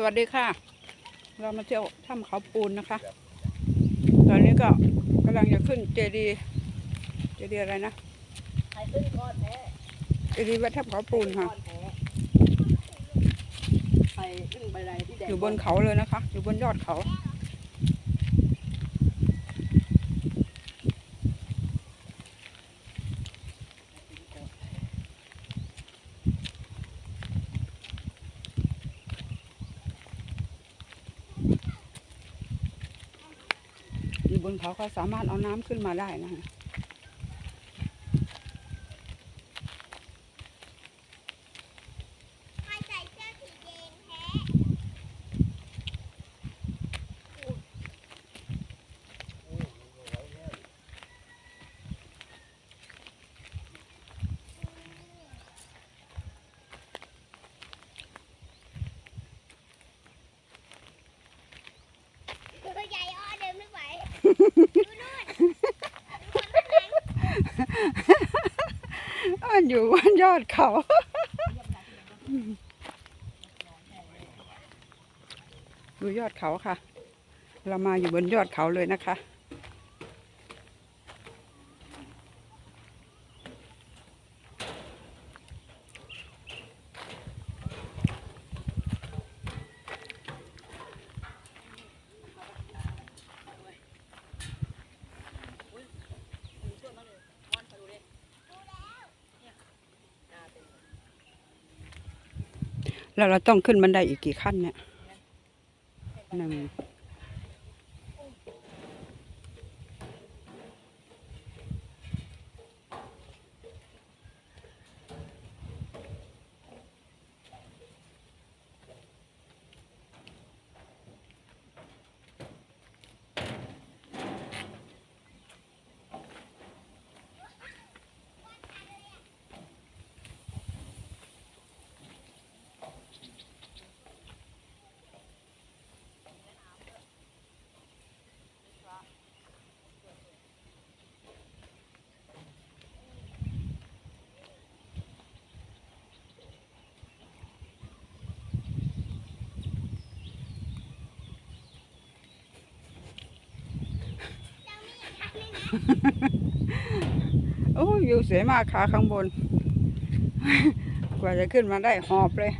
สวัสดีค่ะ เรามาเที่ยวถ้ำเขาปูนนะคะ ตอนนี้ก็กำลังจะขึ้นเจดีย์เจดีย์อะไรนะใครขึ้นก้อนแพ้เจดีย์วัดถ้ำเขาปูนค่ะก้อนแพ้ใครขึ้นไปไหนที่แดงอยู่บนเขาเลยนะคะ อยู่บนยอดเขา บนเขาก็สามารถเอาน้ำขึ้นมาได้นะคะ ใครใส่เสื้อสีแดงแท้ ตัวใหญ่อ้อเดินไม่ไหว ดูนู่นดูคนข้างหลัง มัน อยู่บนยอดเขา ดูยอดเขาค่ะ เรามาอยู่บนยอดเขาเลยนะคะ แล้วเราต้องขึ้นบันไดอีกกี่ขั้นเนี่ยหนึ่ง โอ้ยวิวสวยมากขาข้างบน กว่าจะขึ้นมาได้หอบเลย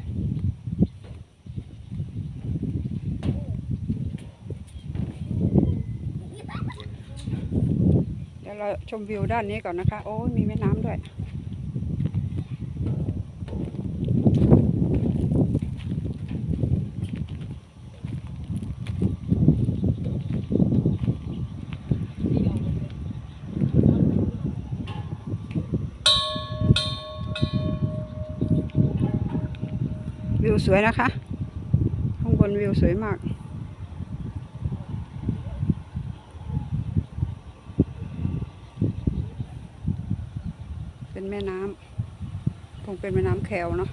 เดี๋ยวเราชมวิวด้านนี้ก่อนนะคะ โอ้ยมีแม่น้ำด้วย วิวสวยนะคะ ข้างบนวิวสวยมาก เป็นแม่น้ำคงเป็นแม่น้ำแควเนาะ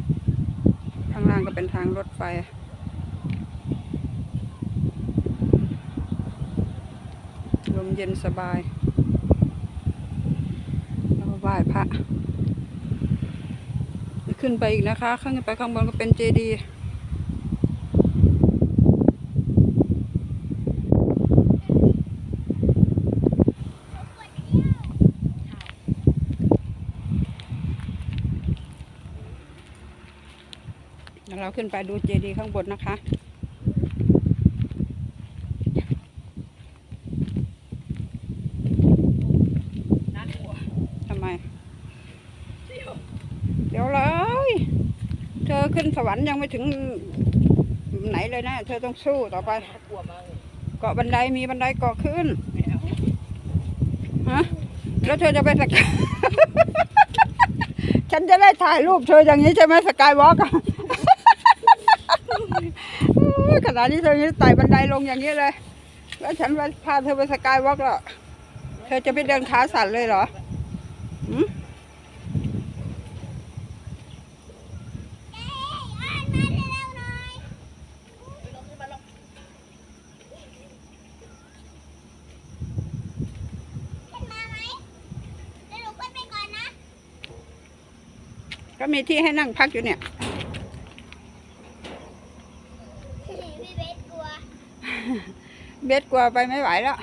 ข้างล่างก็เป็นทางรถไฟลมเย็นสบาย แล้วก็ไหว้พระ ขึ้นไปอีกนะคะ ข้างไปข้างบนก็เป็นเจดีย์เดี๋ยวเราขึ้นไปดูเจดีย์ข้างบนนะคะ นัดหัว ทำไม เที่ยว เดี๋ยวเลย เธอขึ้น สวรรค์ยังไม่ถึงไหนเลยนะ เธอต้องสู้ต่อไปกลัวมากเกาะบันไดมีบันไดเกาะขึ้นฮะแล้วเธอจะไปสกายฉันจะได้ถ่ายรูปเธออย่างนี้ใช่ไหมสกายวอล์กขณะนี้เธอยังไต่บันไดลงอย่างนี้เลย แล้วฉันพาเธอไปสกายวอล์กแล้วเธอจะไปเดินขาสั่นเลยเหรอ็มีที่ให้นั่งพักอยู่เนี่ยเบสกลัวไปไม่ไหวแล้ว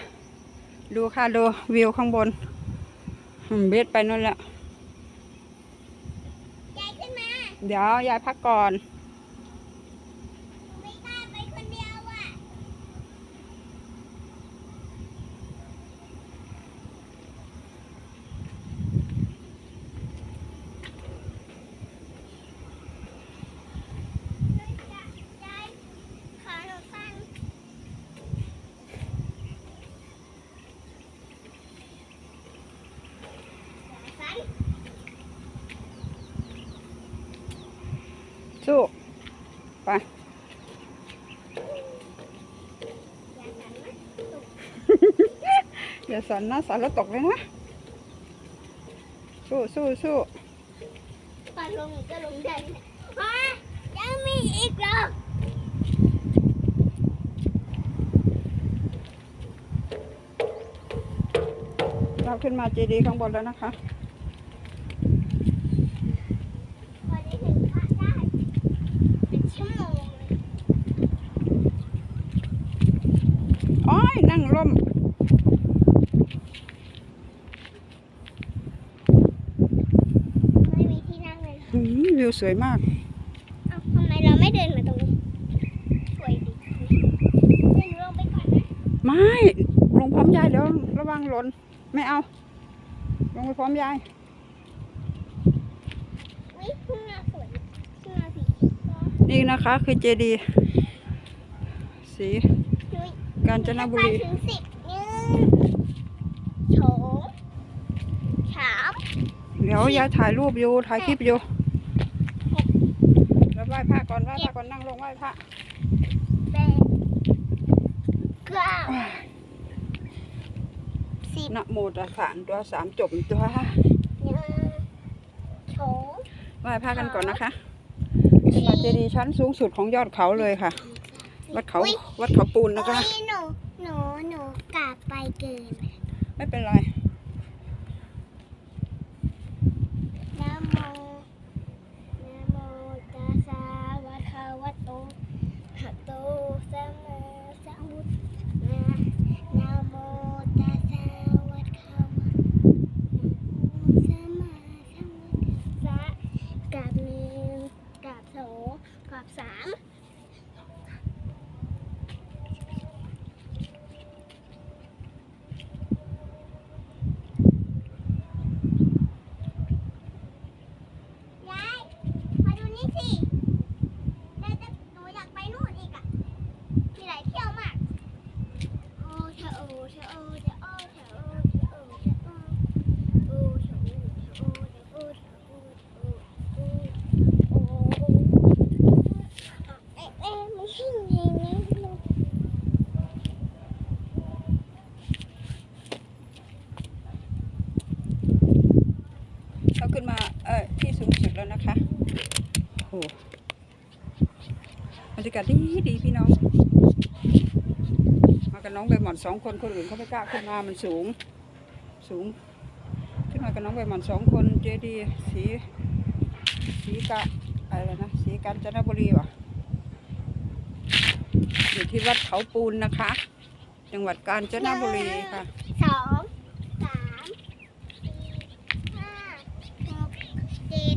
ดูค่ะดูวิวข้างบน เบสไปนู่นแล้วเดี๋ยวยายพักก่อน อย่าสั่นนะอย่าสั่นนะสั่นแล้วตกเลยนะ สู้สู้สู้ตอนลงหนูจะลงได้ไหมฮะยังมีอีกเหรอเราขึ้นมาเจดีย์ข้างบนแล้วนะคะพอได้ถึงพระได้เป็นชั่วโมงเลยอ้อยนั่งร่มไม่มีที่นั่งเลยเหรอ หืมวิว สวยมากเอ้าทำไมเราไม่เดินมาตรงนี้สวยดีเดินลงไปก่อนนะไม่ลงพร้อมยายเดี๋ยวระวังหล่นไม่เอา ลงไปพร้อมยายวิข้างหน้าสวยข้างหน้าสีฟ้านี่นะคะคือเจดีย์สีนุ้ยกาญจนบุรีไปถึงสิบหนึ่งโถงสาม เดี๋ยวยายถ่ายรูปอยู่ถ่ายคลิปอยู่แล้ว ไหว้พระก่อนไหว้พระก่อนนั่งลงไหว้พระแปดเก้าสิบนะโมตัสสะตัวสามจบตัวหนึ่งโถงไหว้พระกันก่อนนะคะขึ้นมาเจดีย์ชั้นสูงสุดของยอดเขาเลยค่ะ วัดเขาอุ๊ยวัดเขาปูนนะคะ โอ้ยหนูหนูหนูกลับไปเกินไม่เป็นไร นะโมนะโมตัสสะวะคะวะโต หะโตสัมมาสัมพุทธัสสะนะโมตัสสะวะคะวะโตสัมมาสัมพุทธัสสะกับหนึ่งกับสองกับสาม ยาย มาดูนี่สิยายจะหนูอยากไปนู่นอีกอะ มีหลายเที่ยวมาก โอ้เธอโอ้เธอโอ้เธอโอ้เธอโอ้เธอโอ้เธอโอ้โอ้เธอโอ้เธอโอ้เธอโอ้เธอโอ้เธอโอ้โอ้โอ้เอ๊ะเอ๊ะไม่ใช่จริงนะลูก เราขึ้นมาเออที่สูงสุดแล้วนะคะโอ้โหบรรยากาศดีดีพี่น้อง มากับน้องใบหมอนสองคนคนอื่นเขาไม่กล้าขึ้นมามันสูง สูง ขึ้นมากับน้องใบหมอนสองคนเจดีสีสีกะอะไรนะสีกาญจนบุรีวะอยู่ที่วัดเขาปูนนะคะ จังหวัดกาญจนบุรีค่ะสองสามสี่ห้าหกเจ็ด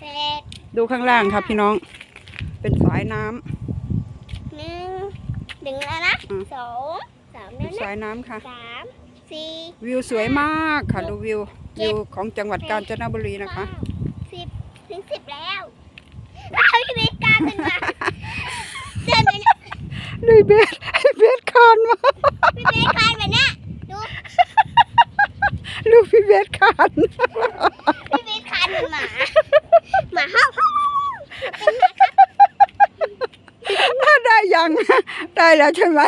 แปด ดูข้างล่างครับพี่น้อง เป็นสายน้ำหนึ่งดึงแล้วนะอืมสองสามเป็แล้วนนะสายน้ำค่ะ สามสี่วิวสวยมากค่ะ ดูวิววิวของจังหวัดกาญจนบุรีนะคะ เก้าสิบถึงสิบแล้วเราพี่เบสกล้าขึ้นมาเดินไปนะดูเบสเบสคานมาพี่เบสคลานแบบเนี้ยดูลูกพี่เบสคานพี่เบสคลานเหมือนหมาหมาเห่าเป็นหมาครับ ได้ยัง ได้ แล้วใช่ไหม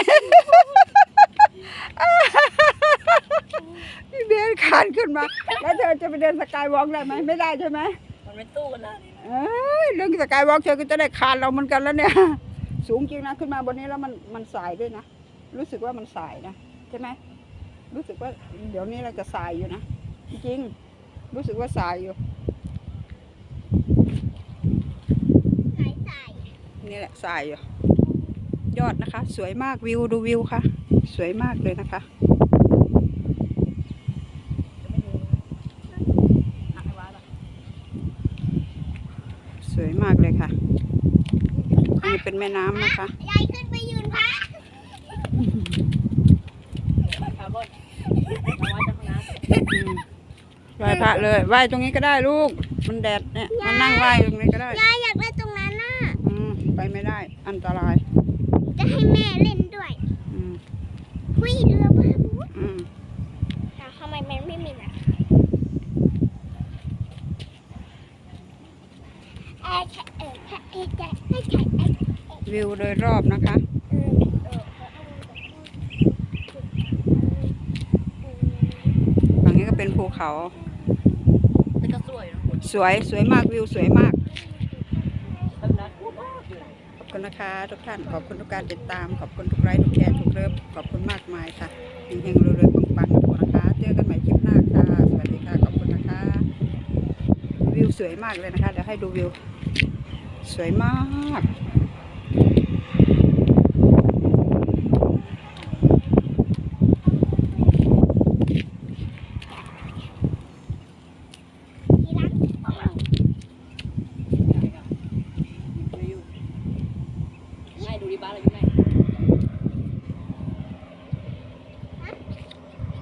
พี่เบสคานขึ้นมา แล้วเธอจะไปเดินสกายวอล์กได้ไหมไม่ได้ใช่ไหมมันเป็นตู้นะนี่นะเอ้ยเรื่องสกายวอล์กเธอก็จะได้คานเราเหมือนกันแล้วเนี่ย สูงจริงนะขึ้นมาบนนี้แล้วมันมันสายด้วยนะรู้สึกว่ามันสายนะใช่ไหมรู้สึกว่าเดี๋ยวนี้เราจะสายอยู่นะจริงๆรู้สึกว่าสายอยู่หายใจนี่แหละสายอยู่ ยอดนะคะ สวยมากวิวดูวิวค่ะ สวยมากเลยนะคะสวยมากเลยค่ะอันนี้เป็นแม่น้ำนะคะยายขึ้นไปยืนพักคาร์บอนเอาไว้จากน้ำอืมไหว้พระเลยไหว้ตรงนี้ก็ได้ลูก มันแดดเนี่ยมานั่งไหว้ตรงนี้ก็ได้ ยายอยากเล่นตรงนั้นน่ะ อืม ไปไม่ได้ อันตราย จะให้แม่เล่นด้วยอืมหุ้ยเรือบ้าบูอืมแต่ทำไมมันไม่มีนะเออแค่เออแค่เออแค่ให้แค่เออวิวโดยรอบนะคะ เออเออฝั่งนี้ก็เป็นภูเขาแต่ก็สวยนะสวยสวยมากวิวสวยมากต้นนั้นขอบ คุณนะคะ ทุกท่านขอบคุณทุกการติดตาม ขอบคุณทุกไลค์ทุกแชร์ทุกเลิฟขอบคุณมากมายค่ะเฮงๆรวยๆปังๆขอบคุณนะคะ เจอกันใหม่คลิปหน้าค่ะสวัสดีค่ะขอบคุณนะคะ วิวสวยมากเลยนะคะเดี๋ยวให้ดูวิว สวยมาก